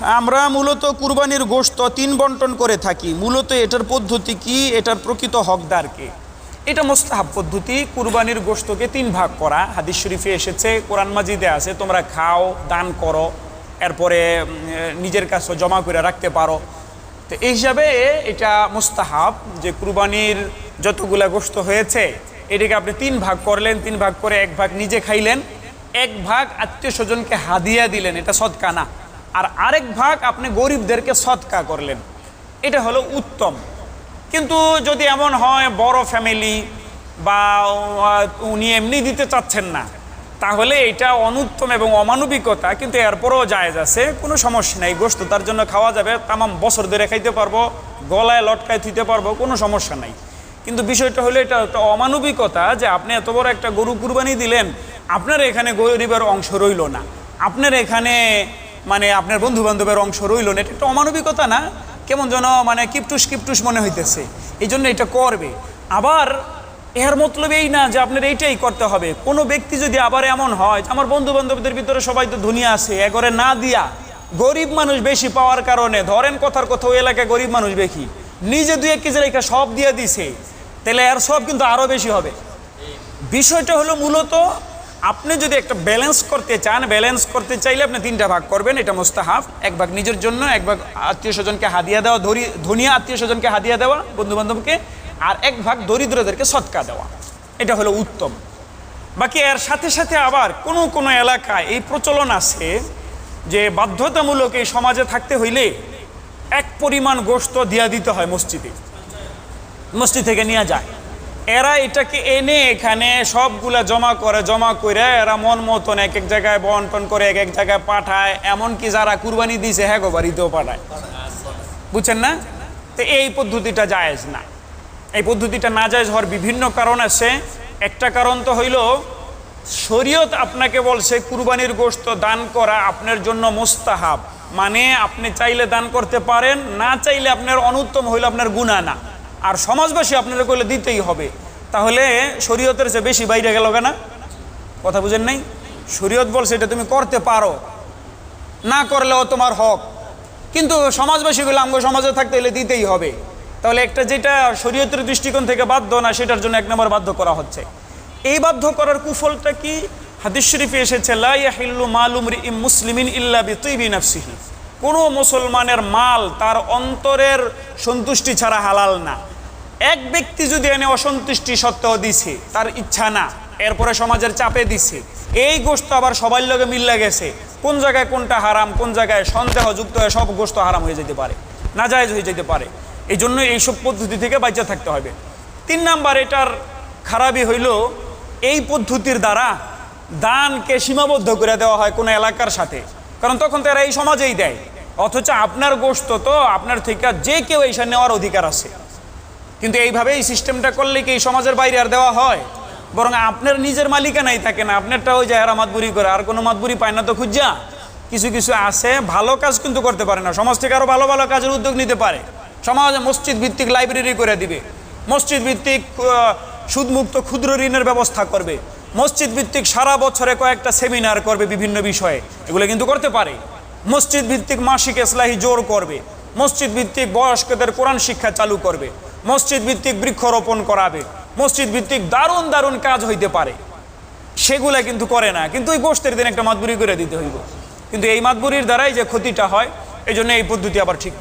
আমরা মূলত কুরবানির গোশত তিন বন্টন করে থাকি। মূলত এটার পদ্ধতি কি? এটার প্রকৃত হকদারকে এটা মোস্তাহাব পদ্ধতি। কুরবানির গোশতকে তিন ভাগ করা। হাদিস শরীফে এসেছে, কোরআন মাজিদে আছে, তোমরা খাও, দান করো, এরপরে নিজের কাছে জমা করে রাখতে পারো। তো এই হিসাবে এটা মোস্তাহাব যে কুরবানির যতগুলা গোশত হয়েছে, এটাকে আপনি তিন ভাগ করলেন, তিন ভাগ করে এক ভাগ নিজে খাইলেন, এক ভাগ আত্মীয় স্বজনকে হাদিয়া দিলেন। এটা সৎকা না। আর আরেক ভাগ আপনি গরিবদেরকে সৎকা করলেন। এটা হলো উত্তম। কিন্তু যদি এমন হয় বড় ফ্যামিলি বা উনি এমনি দিতে চাচ্ছেন না, তাহলে এটা অনুত্তম এবং অমানবিকতা, কিন্তু এরপরও জায়েজ আছে, কোনো সমস্যা নেই। গোস্ত তার জন্য খাওয়া যাবে, তামাম বছর ধরে খাইতে পারব, গলায় লটকায় থুইতে পারব, কোনো সমস্যা নাই। কিন্তু বিষয়টা হলো এটা একটা অমানবিকতা যে আপনি এত বড় একটা গরু কুরবানি দিলেন, আপনার এখানে গরিবের অংশ রইল না। আপনার এখানে মানে আপনার বন্ধু বান্ধবের অংশ রইল না এটা একটা অমানবিকতা না? কেমন যেন মানে কিপটুস কিপটুস মনে হইতেছে। এই জন্য এটা করবে। আবার এর মতলব এই না যে আপনার এইটাই করতে হবে। কোনো ব্যক্তি যদি আবার এমন হয় আমার বন্ধু বান্ধবদের ভিতরে সবাই তো ধনী আছে এগরে না দিয়া গরিব মানুষ বেশি পাওয়ার কারণে, ধরেন কথার কথা ওই এলাকায় গরিব মানুষ বেশি, নিজে দুই এক কেজি রেখা সব দিয়ে দিছে, তাহলে এর সব কিন্তু আরও বেশি হবে। বিষয়টা হলো মূলত আপনি যদি একটা ব্যালেন্স করতে চান ব্যালেন্স করতে চাইলে আপনি তিনটা ভাগ করবেন। এটা মোস্তাহাব। এক ভাগ নিজের জন্য, এক ভাগ আত্মীয় স্বজনকে হাদিয়া দেওয়া, ধরি, ধনিয়া আত্মীয় স্বজনকে হাদিয়া দেওয়া বন্ধু বান্ধবকে আর এক ভাগ দরিদ্রদেরকে সৎকা দেওয়া। এটা হলো উত্তম। বাকি এর সাথে সাথে আবার কোনো কোনো এলাকায় এই প্রচলন আছে যে বাধ্যতামূলক এই সমাজে থাকতে হইলে এক পরিমাণ গোস্ত দিয়া দিতে হয় মসজিদে। মসজিদ থেকে নিয়ে যায়। এরা এটাকে এনে এখানে সবগুলা জমা করে জমা করে এরা মন মতন এক এক জায়গায় বন্টন করে, এক এক জায়গায় পাঠায়। এমনকি যারা কুরবানি দিয়েছে হ্যাঁ গো, বাড়িতেও পাঠায়। বুঝছেন না? তো এই পদ্ধতিটা জায়েজ না। এই পদ্ধতিটা না জায়েজ হওয়ার বিভিন্ন কারণ আছে। একটা কারণ তো হইল, শরীয়ত আপনাকে বলছে, কুরবানির গোশত দান করা আপনার জন্য মোস্তাহাব। মানে আপনি চাইলে দান করতে পারেন, না চাইলে আপনার অনুত্তম হইল আপনার গুণা না। আর সমাজবাসী আপনারা কইলে দিতেই হবে। তাহলে শরীয়তের চেয়ে বেশি বাইরে গেল কেনা? কথা বুঝেন নাই? শরীয়ত বলছে এটা তুমি করতে পারো। না করলেও তোমার হক। কিন্তু সমাজবাসীগুলো আমগো সমাজে থাকতে হলে দিতেই হবে। তাহলে একটা যেটা শরীয়তের দৃষ্টিকোণ থেকে বাধ্য না, সেটার জন্য এক নম্বর বাধ্য করা হচ্ছে। এই বাধ্য করার কুফলটা কি? হাদিস শরীফে এসেছে, লা ইয়াহিল্লু মালুম রিইম মুসলিমিন ইল্লা বিতিবি নাফসিহি। কোনো মুসলমানের মাল তার অন্তরের সন্তুষ্টি ছাড়া হালাল না। এক ব্যক্তি যদি এনে অসন্তুষ্টি সত্ত্বেও দিছে, তার ইচ্ছা না, এরপরে সমাজের চাপে দিছে, এই গোস্ত আবার সবার লগে মিল্লা গেছে। কোন জায়গায় কোনটা হারাম, কোন জায়গায় সন্দেহ যুক্ত হয়ে সব গোস্ত হারাম হয়ে যেতে পারে, নাজায়জ হয়ে যেতে পারে। এই জন্য এইসব পদ্ধতি থেকে বাঁচা থাকতে হবে। তিন নাম্বার, এটার খারাপই হইল, এই পদ্ধতির দ্বারা দানকে সীমাবদ্ধ করে দেওয়া হয় কোনো এলাকার সাথে। কারণ তখন তো এরা এই সমাজেই দেয়। অথচ আপনার গোস্ত তো আপনার থেকে যে কেউ এইসব নেওয়ার অধিকার আছে। কিন্তু এইভাবে এই সিস্টেমটা করলে কি এই সমাজের বাইরে আর দেওয়া হয়? বরং আপনার নিজের মালিকানাই থাকে না। আপনারটা ওই যায় মাতবুরি করে, আর কোনো মাতবুরি পায় না তো খুঁজা। কিছু কিছু আছে, ভালো কাজ কিন্তু করতে পারে না। সমাজ থেকে আরও ভালো ভালো কাজের উদ্যোগ নিতে পারে। সমাজ মসজিদ ভিত্তিক লাইব্রেরি করে দিবে। মসজিদ ভিত্তিক সুদমুক্ত ক্ষুদ্র ঋণের ব্যবস্থা করবে। মসজিদ ভিত্তিক সারা বছরে কয়েকটা সেমিনার করবে বিভিন্ন বিষয়ে। এগুলো কিন্তু করতে পারে। মসজিদ ভিত্তিক মাসিক এসলাহি জোর করবে। মসজিদ ভিত্তিক বয়স্কদের কোরআন শিক্ষা চালু করবে। মসজিদ ভিত্তিক বৃক্ষরোপণ করাবে। মসজিদ ভিত্তিক দারুণ দারুণ কাজ হইতে পারে। সেগুলা কিন্তু করে না। কিন্তু ওই গোষ্ঠের দিন একটা মাতবুরি করে দিতে হইব। কিন্তু এই মাতবুরির দ্বারাই যে ক্ষতিটা হয় এই জন্য এই পদ্ধতি আবার ঠিক